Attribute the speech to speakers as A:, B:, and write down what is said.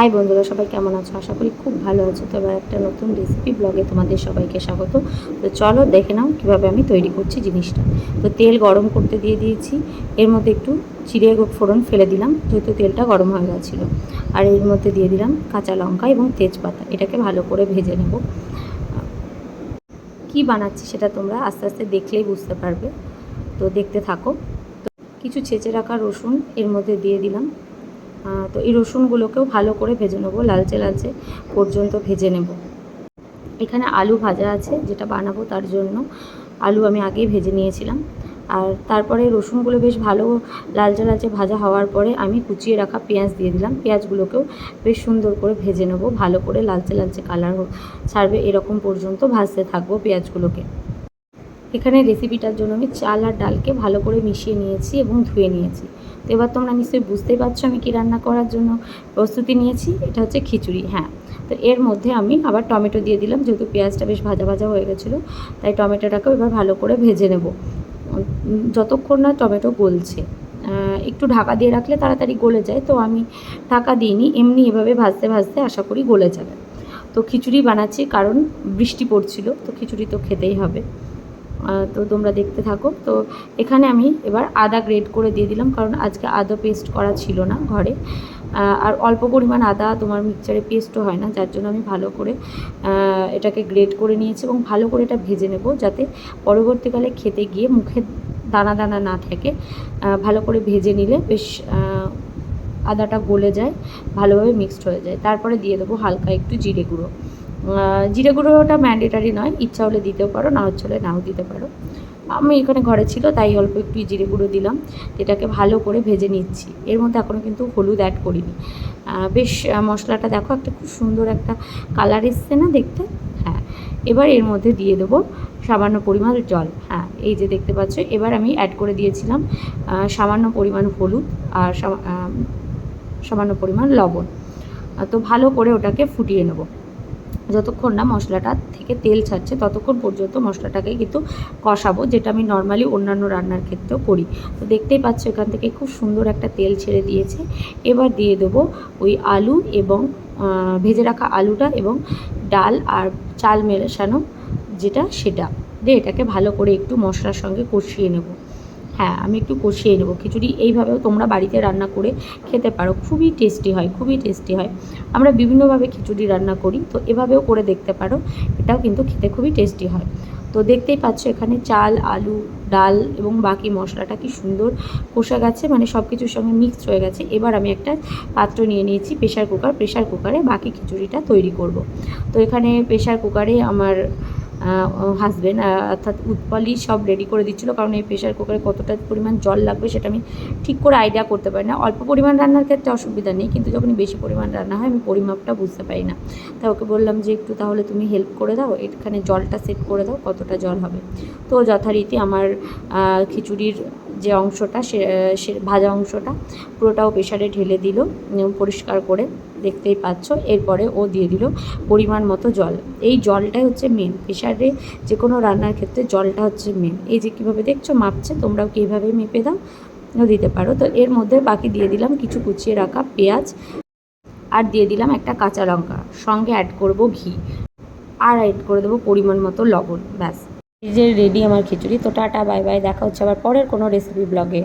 A: High বন্ধুরা, সবাই কেমন আছো? আশা করি খুব ভালো আছো। তো এবার একটা নতুন রেসিপি ব্লগে তোমাদের সবাইকে স্বাগত। তো চলো দেখে নাও কীভাবে আমি তৈরি করছি জিনিসটা। তো তেল গরম করতে দিয়ে দিয়েছি। এর মধ্যে একটু চিড়ে ফোড়ন ফেলে দিলাম, যেহেতু তেলটা গরম হয়ে গেছিল। আর এর মধ্যে দিয়ে দিলাম কাঁচা লঙ্কা এবং তেজপাতা। এটাকে ভালো করে ভেজে নেব। কি বানাচ্ছি সেটা তোমরা আস্তে আস্তে দেখলেই বুঝতে পারবে। তো দেখতে থাকো। কিছু ছেঁচে রাখা রসুন এর মধ্যে দিয়ে দিলাম। তো এই রসুনগুলোকেও ভালো করে ভেজে নেব, লালচে লালচে পর্যন্ত ভেজে নেব। এখানে আলু ভাজা আছে, যেটা বানাবো তার জন্য। আলু আমি আগেই ভেজে নিয়েছিলাম। আর তারপরে রসুনগুলো বেশ ভালো লালচে লালচে ভাজা হওয়ার পরে আমি কুচিয়ে রাখা পেঁয়াজ দিয়ে দিলাম। পেঁয়াজগুলোকেও বেশ সুন্দর করে ভেজে নেব, ভালো করে লালচে লালচে কালার ছাড়বে এরকম পর্যন্ত ভাজতে থাকব পেঁয়াজগুলোকে। এখানে রেসিপিটার জন্য আমি চাল আর ডালকে ভালো করে মিশিয়ে নিয়েছি এবং ধুয়ে নিয়েছি। তো এবার তোমরা নিশ্চয়ই বুঝতেই পারছ আমি কী রান্না করার জন্য প্রস্তুতি নিয়েছি, এটা হচ্ছে খিচুড়ি হ্যাঁ। তো এর মধ্যে আমি আবার টমেটো দিয়ে দিলাম, যেহেতু পেঁয়াজটা বেশ ভাজা ভাজা হয়ে গেছিল, তাই টমেটোটাকেও এবার ভালো করে ভেজে নেব। যতক্ষণ না টমেটো গলছে একটু ঢাকা দিয়ে রাখলে তাড়াতাড়ি গলে যায়, তো আমি ঢাকা দিইনি, এমনি এভাবে ভাজতে ভাজতে আশা করি গলে যাবে। তো খিচুড়ি বানাচ্ছি কারণ বৃষ্টি পড়ছিল, তো খিচুড়ি তো খেতেই হবে। তো তোমরা দেখতে থাকো। তো এখানে আমি এবার আদা গ্রেড করে দিয়ে দিলাম, কারণ আজকে আদা পেস্ট করা ছিল না ঘরে। আর অল্প পরিমাণ আদা তোমার মিক্সচারে পেস্টও হয় না, যার জন্য আমি ভালো করে এটাকে গ্রেড করে নিয়েছি এবং ভালো করে এটা ভেজে নেব যাতে পরবর্তীকালে খেতে গিয়ে মুখে দানা দানা না থাকে। ভালো করে ভেজে নিলে বেশ আদাটা গলে যায়, ভালোভাবে মিক্সড হয়ে যায়। তারপরে দিয়ে দেবো হালকা একটু জিরে গুঁড়ো। জিরে গুঁড়োটা ম্যান্ডেটারি নয়। ইচ্ছা হলে দিতেও পারো, না হচ্ছে হলে নাও দিতে পারো। আমি এখানে ঘরে ছিল, তাই অল্প একটু জিরে গুঁড়ো দিলাম। এটাকে ভালো করে ভেজে নিচ্ছি। এর মধ্যে এখনও কিন্তু হলুদ অ্যাড করিনি। বেশ মশলাটা দেখো, একটা খুব সুন্দর একটা কালার এসছে না দেখতে? হ্যাঁ। এবার এর মধ্যে দিয়ে দেবো সামান্য পরিমাণ জল। হ্যাঁ এই যে দেখতে পাচ্ছ, এবার আমি অ্যাড করে দিয়েছিলাম সামান্য পরিমাণ হলুদ আর সামান্য পরিমাণ লবণ। তো ভালো করে ওটাকে ফুটিয়ে নেব। যতক্ষণ না মশলাটা থেকে তেল ছাড়ছে, ততক্ষণ পর্যন্ত মশলাটাকে কিন্তু কষাবো, যেটা আমি নর্মালি অন্যান্য রান্নার ক্ষেত্রেও করি। তো দেখতেই পাচ্ছ এখান থেকে খুব সুন্দর একটা তেল ছেড়ে দিয়েছে। এবার দিয়ে দেবো ওই আলু এবং ভেজে রাখা আলুটা এবং ডাল আর চাল মেশানো, যেটা সেটা। দিয়ে এটাকে ভালো করে একটু মশলার সঙ্গে কষিয়ে নেব। হ্যাঁ আমি একটু কষিয়ে নেব। খিচুড়ি এইভাবেও তোমরা বাড়িতে রান্না করে খেতে পারো। খুবই টেস্টি হয়, খুবই টেস্টি হয়। আমরা বিভিন্নভাবে খিচুড়ি রান্না করি, তো এভাবেও করে দেখতে পারো। এটাও কিন্তু খেতে খুবই টেস্টি হয়। তো দেখতেই পাচ্ছ এখানে চাল, আলু, ডাল এবং বাকি মশলাটা কি সুন্দর কষা গেছে মানে সব কিছুর সঙ্গে মিক্সড হয়ে গেছে। এবার আমি একটা পাত্র নিয়ে নিয়েছি প্রেশার কুকার প্রেশার কুকারে বাকি খিচুড়িটা তৈরি করব। তো এখানে প্রেশার কুকারে আমার হাজব্যান্ড অর্থাৎ উৎপলই সব রেডি করে দিচ্ছিল কারণ এই প্রেশার কুকারে কতটা পরিমাণ জল লাগবে সেটা আমি ঠিক করে আইডিয়া করতে পারি না। অল্প পরিমাণ রান্নার ক্ষেত্রে অসুবিধা নেই, কিন্তু যখনই বেশি পরিমাণ রান্না হয় আমি পরিমাপটা বুঝতে পারি না। তা ওকে বললাম যে, একটু তাহলে তুমি হেল্প করে দাও, এখানে জলটা সেট করে দাও, কতটা জল হবে? তো যথারীতি আমার খিচুড়ির যে অংশটা, সে ভাজা অংশটা পুরোটাও প্রেশারে ঢেলে দিল পরিষ্কার করে দেখতেই পাচ্ছ। এরপরে ও দিয়ে দিল পরিমাণ মতো জল। এই জলটাই হচ্ছে মেন প্রেশারে যে কোনো রান্নার ক্ষেত্রে জলটা হচ্ছে মেন এই যে কীভাবে দেখছ মাপছে, তোমরাও কি এইভাবে মেপে দাও? দিতে পারো। তো এর মধ্যে বাকি দিয়ে দিলাম কিছু কুচিয়ে রাখা পেঁয়াজ আর দিয়ে দিলাম একটা কাঁচা লঙ্কা। সঙ্গে অ্যাড করব ঘি। আর অ্যাড করে দেবো পরিমাণ মতো লবণ। ব্যাস। যে রেডি আমার খিচুড়ি। তো টাটা বাই বাই দেখা হচ্ছে আবার পরের কোনো রেসিপি ব্লগে